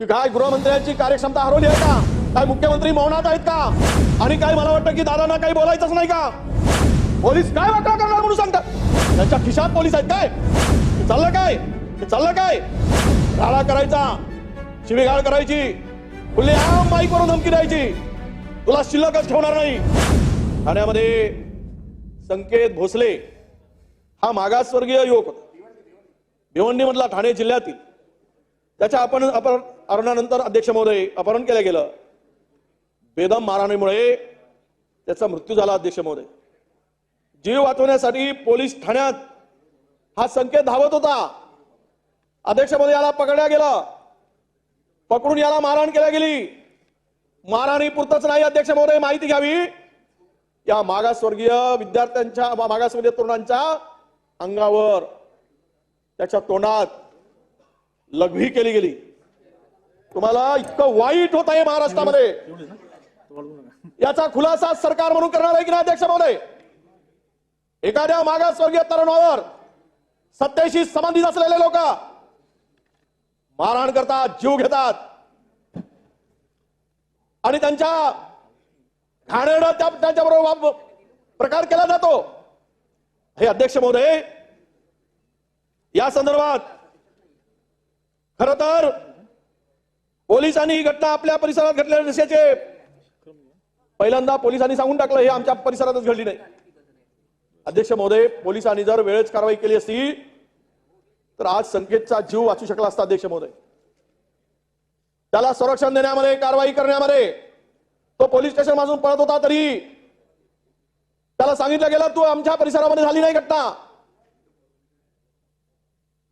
की काय गृहमंत्र्यांची कार्यक्षमता हरवली आहे का? काय मुख्यमंत्री मौनात आहेत का? आणि काय मला वाटतं की दादांना काही बोलायचंच नाही का? पोलीस काय वाटा करणार म्हणून सांगतात? त्यांच्या खिशात पोलीस आहेत काय? चाललं काय? चाललं काय? राडा करायचा शिवीगाळ करायची खुले आम बाईक वरून धमकी द्यायची. तुला शिल्लकच ठेवणार नाही. ठाण्यामध्ये संकेत भोसले हा मागासवर्गीय युवक होता. भिवंडी मधला ठाणे जिल्ह्यातील. त्याच्या आपण अरुणानंतर अध्यक्ष महोदय अपहरण केलं गेलं. बेदम मारहाणीमुळे त्याचा मृत्यू झाला अध्यक्ष महोदय. जीव वाचवण्यासाठी पोलीस ठाण्यात हा संकेत धावत होता. अध्यक्ष महोदय याला पकडल्या गेलं. पकडून याला मारहाण केल्या गेली. मारहाणी पुरतच नाही अध्यक्ष महोदय माहिती घ्यावी. या मागासवर्गीय विद्यार्थ्यांच्या मा- मागासवर्गीय तरुणांच्या अंगावर त्याच्या तोंडात लघवी केली गेली. तुम्हाला इतकं वाईट होत आहे महाराष्ट्रामध्ये. याचा खुलासा सरकार म्हणून करणार आहे की नाही अध्यक्ष महोदय? एखाद्या मागासवर्गीय तरुणावर सत्तेशी संबंधित असलेले लोक मारहाण करतात जीव घेतात. आणि त्यांच्या घाणेरडं त्या त्यांच्याबरोबर प्रकार केला जातो. हे अध्यक्ष महोदय या संदर्भात खर तर पोलिसांनी ही घटना आपल्या परिसरात घडलेल्या नसल्याचे पहिल्यांदा पोलिसांनी सांगून टाकलं हे आमच्या परिसरातच घडली नाही. अध्यक्ष महोदय पोलिसांनी जर वेळेच कारवाई केली असती तर आज संकेतचा जीव वाचू शकला असता अध्यक्ष महोदय. त्याला संरक्षण देण्यामध्ये कारवाई करण्यामध्ये तो पोलीस स्टेशन मधून पळत होता तरी त्याला सांगितलं गेलं तू आमच्या परिसरामध्ये झाली नाही घटना.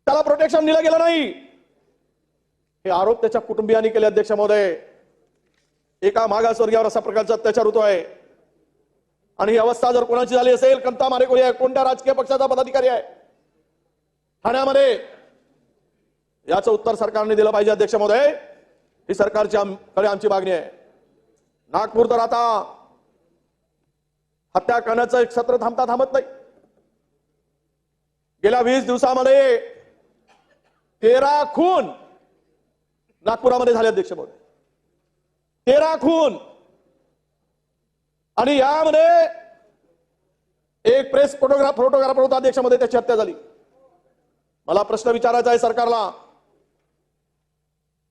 त्याला प्रोटेक्शन दिलं गेलं नाही. हे आरोप त्याच्या कुटुंबियांनी केले अध्यक्ष महोदय. एका मागासवर्गीयावर असा प्रकारचा अत्याचार आहे. आणि ही अवस्था जर कोणाची झाली असेल कंता मारेकोळी आहे कोणत्या राजकीय पक्षाचा पदाधिकारी आहे? ठाण्यामध्ये याचं उत्तर सरकारने दिलं पाहिजे अध्यक्ष महोदय. ही सरकारची आम- कडे आमची मागणी आहे. नागपूर तर आता हत्या करण्याचं एक सत्र थांबता थांबत नाही. गेल्या वीस दिवसामध्ये तेरा खून नागपुरामध्ये झाले अध्यक्ष महोदय. तेरा खून. आणि यामध्ये एक प्रेस फोटोग्राफ फोटोग्राफर होता अध्यक्षामध्ये त्याची हत्या झाली. मला प्रश्न विचारायचा आहे सरकारला.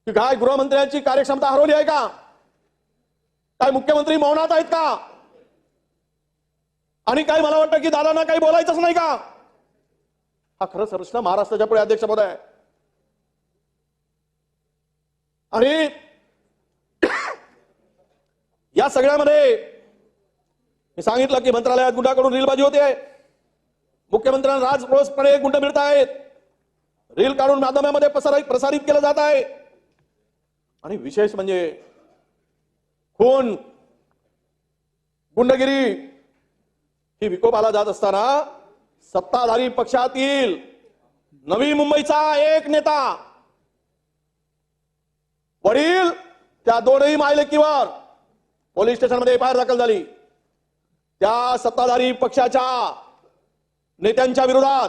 की काय गृहमंत्र्यांची कार्यक्षमता हरवली आहे का? काय मुख्यमंत्री मौनात आहेत का? आणि काय मला वाटतं की दादांना काही बोलायचंच नाही का? हा खरंच प्रश्न महाराष्ट्राच्या पुढे अध्यक्षपद आहे आणि या सगळ्यामध्ये मी सांगितलं की मंत्रालयात गुंडाकडून रीलबाजी होते. मुख्यमंत्र्यांना राजरोसपणे गुंड मिळत आहेत रील काढून माध्यमामध्ये प्रसारित प्रसारित केलं जात आहे. आणि विशेष म्हणजे खून गुंडगिरी ही विकोपाला जात असताना सत्ताधारी पक्षातील नवी मुंबईचा एक नेता वडील त्या दोनही मायलेकीवर पोलीस स्टेशनमध्ये एफ आय आर दाखल झाली. त्या सत्ताधारी पक्षाच्या नेत्यांच्या विरोधात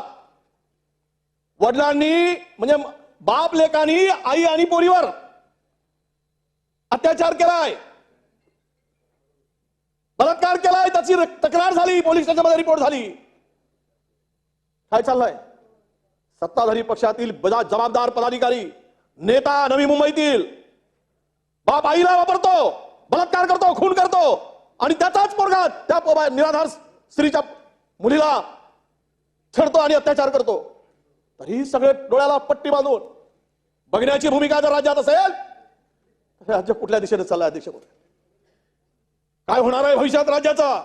वडिलांनी म्हणजे बाप लेकानी आई आणि पोरीवर अत्याचार केलाय. बलात्कार केलाय त्याची तक्रार झाली पोलीस स्टेशनमध्ये रिपोर्ट झाली. काय चाललंय? सत्ताधारी पक्षातील बजा जबाबदार पदाधिकारी नेता नवी मुंबईतील बाप आईला वापरतो बलात्कार करतो खून करतो. आणि त्याचाच पोरगा त्या पो- निराधार स्त्रीच्या मुलीला छेडतो आणि अत्याचार करतो. तरी सगळे डोळ्याला पट्टी बांधून बघण्याची भूमिका जर राज्यात असेल तर राज्य कुठल्या दिशेने चाललं अध्यक्ष काय होणार आहे भविष्यात राज्याचा?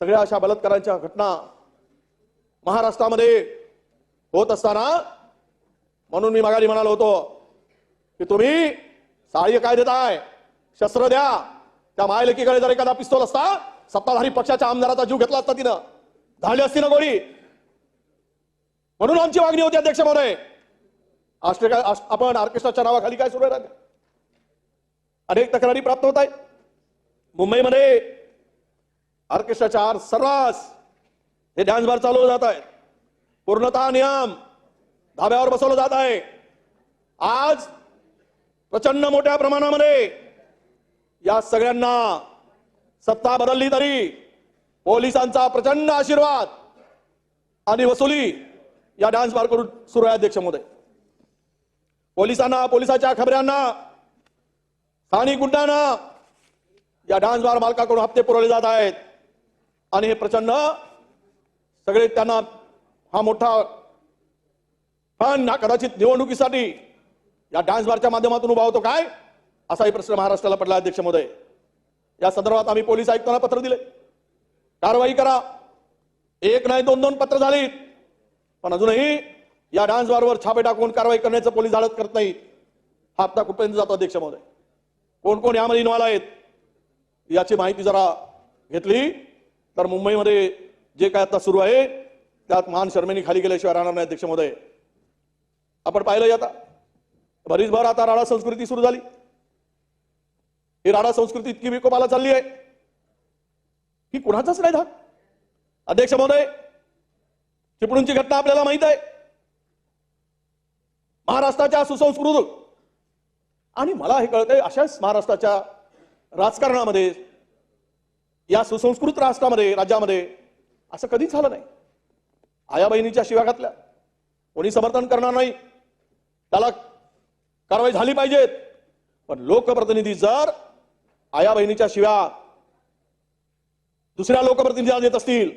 सगळ्या अशा बलात्कारांच्या घटना महाराष्ट्रामध्ये होत असताना म्हणून मी माघारी म्हणालो होतो की तुम्ही साळी काय देताय शस्त्र द्या. त्या मायलेकीकडे जर एखादा पिस्तोल असता सत्ताधारी पक्षाच्या आमदाराचा जीव घेतला असता तिनं. झाली असती ना गोळी? म्हणून आमची मागणी होती अध्यक्ष महोदय. ऑस्ट्रेलिया आपण ऑर्केस्ट्राच्या नावाखाली काय सुरू आहे अनेक तक्रारी प्राप्त होत आहेत. मुंबईमध्ये ऑर्केस्ट्राच्या आर सर्रास हे डान्स बार चालवले जात आहेत. पूर्णतः नियम धाब्यावर बसवलं जात आहे. आज प्रचंड मोठ्या प्रमाणामध्ये या सगळ्यांना सत्ता बदलली तरी पोलिसांचा प्रचंड आशीर्वाद आणि वसुली या डान्स बार करून सुरू आहे अध्यक्ष महोदय पोलिसांना पोलिसाच्या खबऱ्यांना स्थानिक गुंडांना या डान्स बार मालकाकडून हप्ते पुरवले जात आहेत. आणि हे प्रचंड सगळे त्यांना हा मोठा फंड हा कदाचित निवडणुकीसाठी या डान्स बारच्या माध्यमातून उभा होतो काय? असाही प्रश्न महाराष्ट्राला पडला अध्यक्ष महोदय. या संदर्भात आम्ही पोलीस आयुक्तांना पत्र दिले. कारवाई करा. एक नाही दोन दोन पत्र झाली पण अजूनही या डान्स बारवर छापे टाकून कारवाई करण्याचं पोलीस धाडत करत नाही हा हप्ता कुठपर्यंत जातो अध्यक्ष महोदय? कोण कोण यामध्ये इन्व्हॉल्व आहेत? याची माहिती जरा घेतली. तर मुंबईमध्ये जे काय आता सुरू आहे त्यात महान शर्मेनी खाली गेल्याशिवाय राहणार नाही अध्यक्ष महोदय. आपण पाहिलं आता. बरीचभर आता राडा संस्कृती सुरू झाली. ही राडा संस्कृती इतकी विकोपाला चालली आहे. ही कुणाचाच नाही धाक. अध्यक्ष महोदय चिपळूणची घटना आपल्याला माहीत आहे. महाराष्ट्राच्या सुसंस्कृत आणि मला हे कळतंय अशाच महाराष्ट्राच्या राजकारणामध्ये या सुसंस्कृत राष्ट्रामध्ये राज्यामध्ये असं कधीच झालं नाही. आया बहिणीच्या शिव्या घातल्या. कोणी समर्थन करणार नाही. त्याला कारवाई झाली पाहिजेत पण लोकप्रतिनिधी जर आया बहिणीच्या शिव्या दुसऱ्या लोकप्रतिनिधीला देत असतील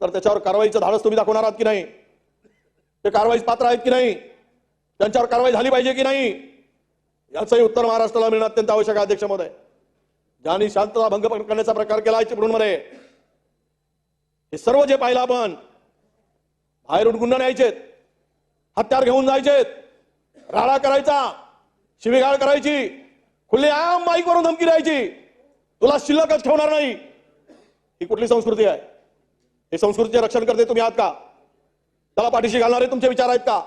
तर त्याच्यावर कारवाईचं धाडस तुम्ही दाखवणार आहात की नाही? ते कारवाईच पात्र आहेत की नाही? त्यांच्यावर कारवाई झाली पाहिजे की नाही? याचंही उत्तर महाराष्ट्राला मिळणं अत्यंत आवश्यक आहे अध्यक्ष महोदय. ज्यांनी शांतता भंग करण्याचा प्रकार केला आहे चिपळूणमध्ये हे सर्व जे पाहिलं आपण बाहेरून गुंड न्यायचेत हत्यार घेऊन जायचेत राडा करायचा शिवीगाळ करायची खुले आम बाईक वरून धमकी द्यायची. तुला शिल्लकच ठेवणार नाही. ही कुठली संस्कृती आहे? हे संस्कृतीचे रक्षण करते तुम्ही आहात का? त्याला पाठीशी घालणारे तुमचे विचार आहेत का?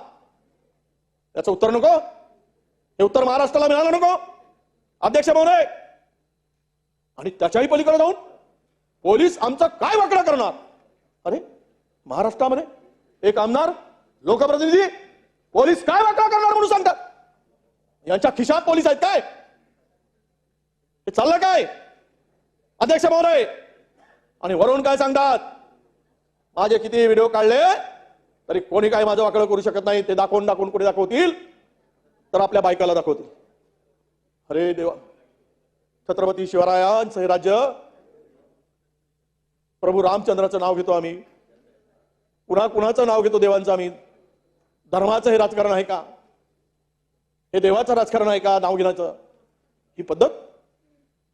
त्याचं उत्तर नको. हे उत्तर महाराष्ट्राला मिळालं नको. अध्यक्ष महोदय. आणि त्याच्याही पलीकडे जाऊन पोलीस आमचा काय वाकडा करणार? अरे महाराष्ट्रामध्ये एक आमदार लोकप्रतिनिधी पोलीस काय वाटा करणार म्हणून सांगतात? यांच्या खिशात पोलीस आहेत काय? हे चाललं काय? अध्यक्ष महोदय आणि वरून काय सांगतात? माझे किती व्हिडिओ काढले तरी कोणी काय माझं वाकडं करू शकत नाही ते दाखवून दाखवून कुठे दाखवतील? तर आपल्या बायकाला दाखवतील. अरे देवा. छत्रपती शिवरायांचं हे राज्य. प्रभू रामचंद्राचं नाव घेतो आम्ही. कुणा कुणाचं नाव घेतो देवांचं आम्ही. धर्माचं हे राजकारण आहे का? हे देवाचं राजकारण आहे का? नाव घेण्याचं? ही पद्धत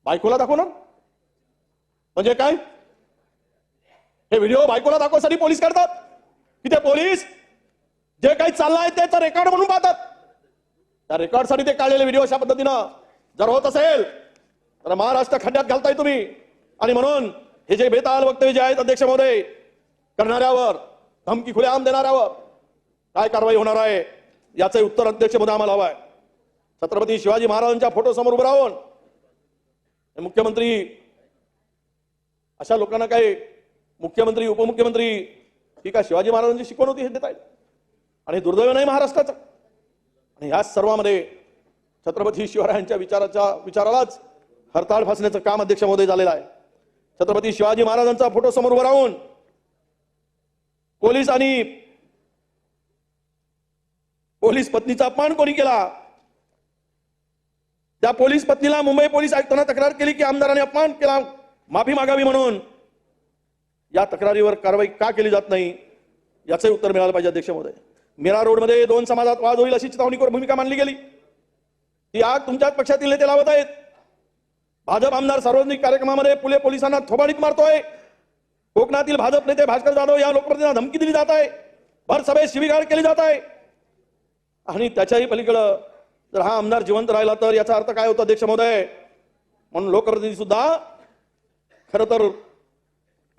बायकोला दाखवणार म्हणजे काय? हे व्हिडिओ बायकोला दाखवण्यासाठी पोलीस करतात. की ते पोलीस जे काही चाललंय त्याचा रेकॉर्ड म्हणून पाहतात. त्या रेकॉर्डसाठी ते काढलेले व्हिडिओ अशा पद्धतीनं जर होत असेल तर महाराष्ट्र खड्ड्यात घालताय तुम्ही. आणि म्हणून हे जे बेताल वक्तव्य जे आहेत अध्यक्ष महोदय करणाऱ्यावर धमकी खुलेआम देणाऱ्यावर काय कारवाई होणार आहे? याचं उत्तर अध्यक्ष आम्हाला हवं आहे छत्रपती शिवाजी महाराजांच्या फोटो समोर उभं राहून मुख्यमंत्री अशा लोकांना काही मुख्यमंत्री उपमुख्यमंत्री ही काय शिवाजी महाराजांची शिकवण होती हे देत आहेत? आणि दुर्दैव नाही महाराष्ट्राचं. आणि ह्या सर्वामध्ये छत्रपती शिवरायांच्या विचाराच्या विचारालाच हरताळ फासण्याचं काम अध्यक्ष महोदय झालेलं आहे. छत्रपती शिवाजी महाराजांचा फोटो समोर उभं राहून पोलीस आणि पोलीस पत्नीचा अपमान कोणी केला? त्या पोलीस पत्नीला मुंबई पोलीस आयुक्तांना तक्रार केली की आमदाराने अपमान केला. माफी मागावी म्हणून. या तक्रारीवर कारवाई का केली जात नाही? याचंही उत्तर मिळालं पाहिजे अध्यक्ष महोदय. मीरा रोडमध्ये दोन समाजात वाद होईल अशी चितावणीवर भूमिका मांडली गेली. ती आग तुमच्याच पक्षातील नेते लावत आहेत. भाजप आमदार सार्वजनिक कार्यक्रमामध्ये पुले पोलिसांना थोबाडीत मारतोय. कोकणातील भाजप नेते भास्कर जाधव या लोकप्रतिनिधींना धमकी दिली जात आहे. भर सभेत शिवीगाळ केली जात आहे. आणि त्याच्याही पलीकडं जर हा आमदार जिवंत राहिला तर याचा अर्थ काय होता अध्यक्ष महोदय? म्हणून लोकप्रतिनिधी सुद्धा खरं तर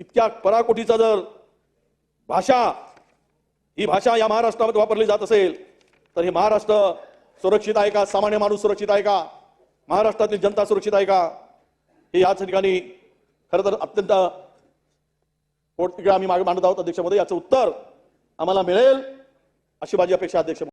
इतक्या पराकोटीचा जर भाषा ही भाषा या महाराष्ट्रामध्ये वापरली जात असेल तर हे महाराष्ट्र सुरक्षित आहे का? सामान्य माणूस सुरक्षित आहे का? महाराष्ट्रातील जनता सुरक्षित आहे का? हे याच ठिकाणी खरं तर अत्यंत पोट आम्ही मागे मांडत आहोत अध्यक्ष याचं उत्तर आम्हाला मिळेल अशी माझी अपेक्षा अध्यक्ष